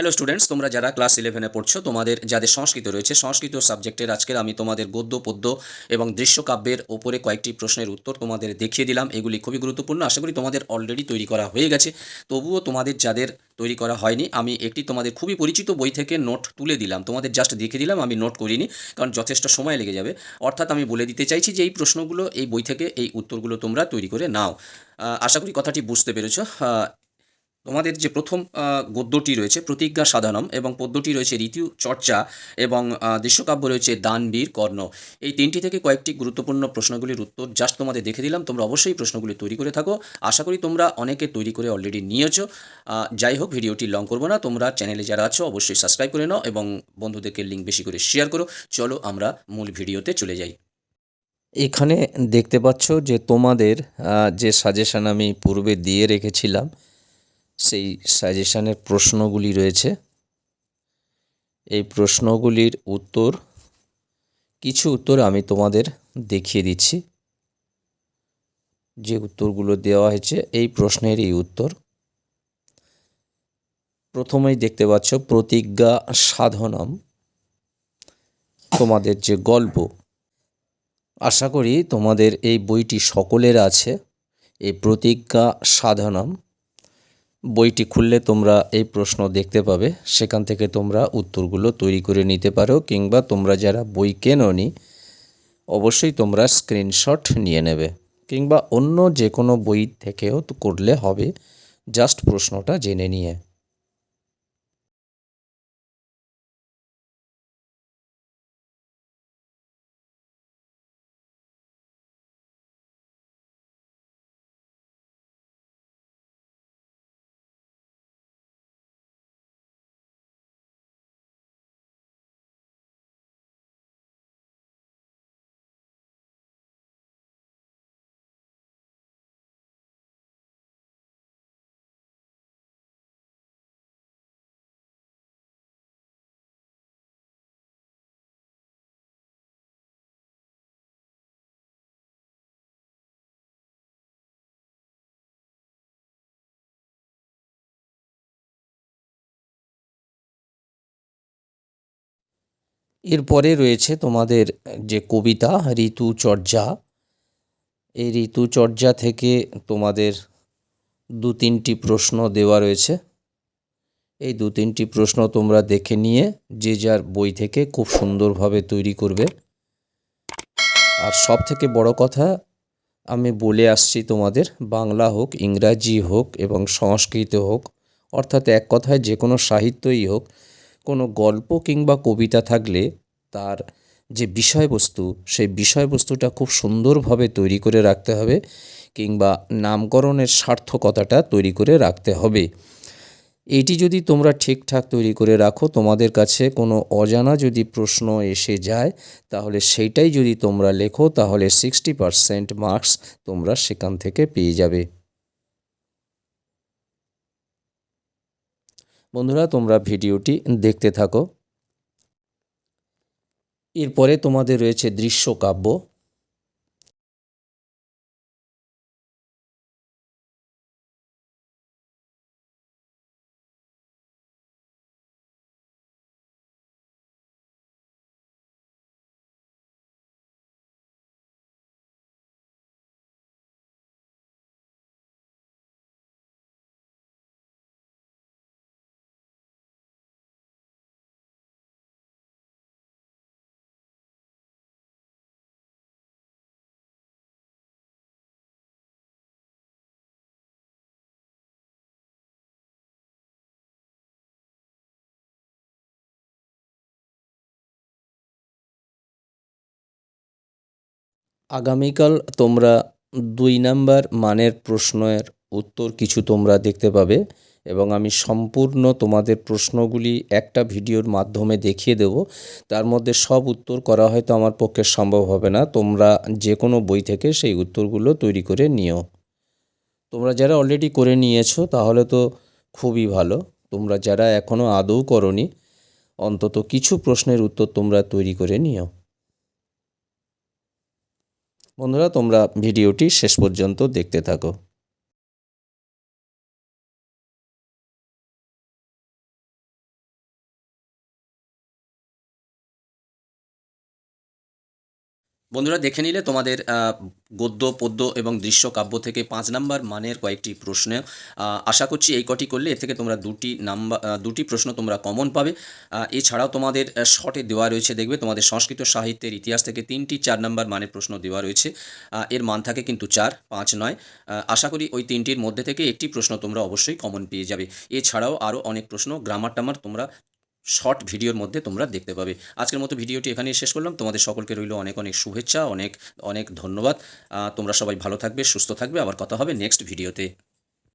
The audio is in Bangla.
হ্যালো স্টুডেন্টস তোমরা যারা ক্লাস ইলেভেনে পড়ছো, তোমাদের যাদের সংস্কৃত রয়েছে, সংস্কৃত সাবজেক্টের আজকের আমি তোমাদের গদ্য, পদ্য এবং দৃশ্যকাব্যের ওপরে কয়েকটি প্রশ্নের উত্তর তোমাদের দেখিয়ে দিলাম। এগুলি খুবই গুরুত্বপূর্ণ, আশা করি তোমাদের অলরেডি তৈরি করা হয়ে গেছে। তবুও তোমাদের যাদের তৈরি করা হয়নি, আমি একটি তোমাদের খুবই পরিচিত বই থেকে নোট তুলে দিলাম। তোমাদের জাস্ট দেখে দিলাম, আমি নোট করিনি, কারণ যথেষ্ট সময় লেগে যাবে। অর্থাৎ আমি বলে দিতে চাইছি যে এই প্রশ্নগুলো, এই বই থেকে এই উত্তরগুলো তোমরা তৈরি করে নাও। আশা করি কথাটি বুঝতে পেরেছ। তোমাদের যে প্রথম গদ্যটি রয়েছে, প্রতিজ্ঞা সাধনম, এবং পদ্যটি রয়েছে ঋতু, চর্চা, এবং দৃশ্যকাব্য রয়েছে দানবীর কর্ণ। এই তিনটি থেকে কয়েকটি গুরুত্বপূর্ণ প্রশ্নগুলির উত্তর জাস্ট তোমাদের দেখে দিলাম। তোমরা অবশ্যই প্রশ্নগুলি তৈরি করে থাকো। আশা করি তোমরা অনেকে তৈরি করে অলরেডি নিয়েছো। যাই হোক, ভিডিওটি লং করব না। তোমরা চ্যানেলে যারা আছো, অবশ্যই সাবস্ক্রাইব করে নাও, এবং বন্ধুদেরকে লিঙ্ক বেশি করে শেয়ার করো। চলো আমরা মূল ভিডিওতে চলে যাই। এখানে দেখতে পাচ্ছ যে তোমাদের যে সাজেশান আমি পূর্বে দিয়ে রেখেছিলাম সেই সাজেশানের প্রশ্নগুলি রয়েছে। এই প্রশ্নগুলির উত্তর, কিছু উত্তর আমি তোমাদের দেখিয়ে দিচ্ছি। যে উত্তরগুলো দেওয়া হয়েছে, এই প্রশ্নের এই উত্তর। প্রথমেই দেখতে পাচ্ছ, প্রতিজ্ঞা সাধনম। তোমাদের যে গল্প, আশা করি তোমাদের এই বইটি সকলের আছে। এই প্রতিজ্ঞা সাধনম। বইটি খুললে তোমরা এই প্রশ্ন দেখতে পাবে। সেখান থেকে তোমরা উত্তরগুলো তৈরি করে নিতে পারো কিংবা তোমরা যারা বই কেননি, অবশ্যই তোমরা স্ক্রিনশট নিয়ে নেবে কিংবা অন্য যে কোনো বই থেকেও করলে হবে। জাস্ট প্রশ্নটা জেনে নিয়ে। এরপরে রয়েছে তোমাদের যে কবিতা, ঋতুচর্যা। এই ঋতুচর্যা থেকে তোমাদের দু তিনটি প্রশ্ন দেওয়া রয়েছে। এই দু তিনটি প্রশ্ন তোমরা দেখে নিয়ে যে যার বই থেকে খুব সুন্দরভাবে তৈরি করবে। আর সব থেকে বড় কথা, আমি বলে আসছি তোমাদের, বাংলা হোক, ইংরাজি হোক এবং সংস্কৃত হোক, অর্থাৎ এক কথায় যে কোনো সাহিত্যই হোক কোনো গল্প কিংবা কবিতা থাকলে তার যে বিষয়বস্তু, সেই বিষয়বস্তুটা খুব সুন্দরভাবে তৈরি করে রাখতে হবে কিংবা নামকরণের সার্থকতাটা তৈরি করে রাখতে হবে। এটি যদি তোমরা ঠিকঠাক তৈরি করে রাখো, তোমাদের কাছে কোনো অজানা যদি প্রশ্ন এসে যায়, তাহলে সেইটাই যদি তোমরা লেখো, তাহলে সিক্সটি পারসেন্ট মার্কস তোমরা সেখান থেকে পেয়ে যাবে। বন্ধুরা তোমরা ভিডিওটি দেখতে থাকো। এরপরে তোমাদের রয়েছে দৃশ্যকাব্য। আগামীকাল তোমরা দুই নাম্বার মানের প্রশ্নের উত্তর কিছু তোমরা দেখতে পাবে এবং আমি সম্পূর্ণ তোমাদের প্রশ্নগুলি একটা ভিডিওর মাধ্যমে দেখিয়ে দেব। তার মধ্যে সব উত্তর করা হয়তো আমার পক্ষে সম্ভব হবে না। তোমরা যে কোনো বই থেকে সেই উত্তরগুলো তৈরি করে নিও। তোমরা যারা অলরেডি করে নিয়েছো, তাহলে তো খুবই ভালো। তোমরা যারা এখনও আদৌ করনি, অন্তত কিছু প্রশ্নের উত্তর তোমরা তৈরি করে নিও। বন্ধুরা তোমরা ভিডিওটি শেষ পর্যন্ত দেখতে থাকো। বন্ধুরা দেখে নিলে তোমাদের গদ্য, পদ্য এবং দৃশ্য কাব্য থেকে পাঁচ নাম্বার মানের কয়েকটি প্রশ্ন। আশা করছি এই কটি করলে এর থেকে তোমরা দুটি নাম্বার দুটি প্রশ্ন তোমরা কমন পাবে। এছাড়াও তোমাদের শর্টে দেওয়া রয়েছে, দেখবে তোমাদের সংস্কৃত সাহিত্যের ইতিহাস থেকে তিনটি চার নাম্বার মানের প্রশ্ন দেওয়া রয়েছে। এর মান থাকে কিন্তু চার, পাঁচ, নয়। আশা করি ওই তিনটির মধ্যে থেকে একটি প্রশ্ন তোমরা অবশ্যই কমন পেয়ে যাবে। এছাড়াও আরও অনেক প্রশ্ন গ্রামার টামার তোমরা শর্ট ভিডিওর মধ্যে তোমরা দেখতে পাবে। আজকের মতো ভিডিওটি এখানেই শেষ করলাম। তোমাদের সকলকে রইল অনেক অনেক শুভেচ্ছা, অনেক অনেক ধন্যবাদ। তোমরা সবাই ভালো থাকবে, সুস্থ থাকবে। আবার কথা হবে নেক্সট ভিডিওতে।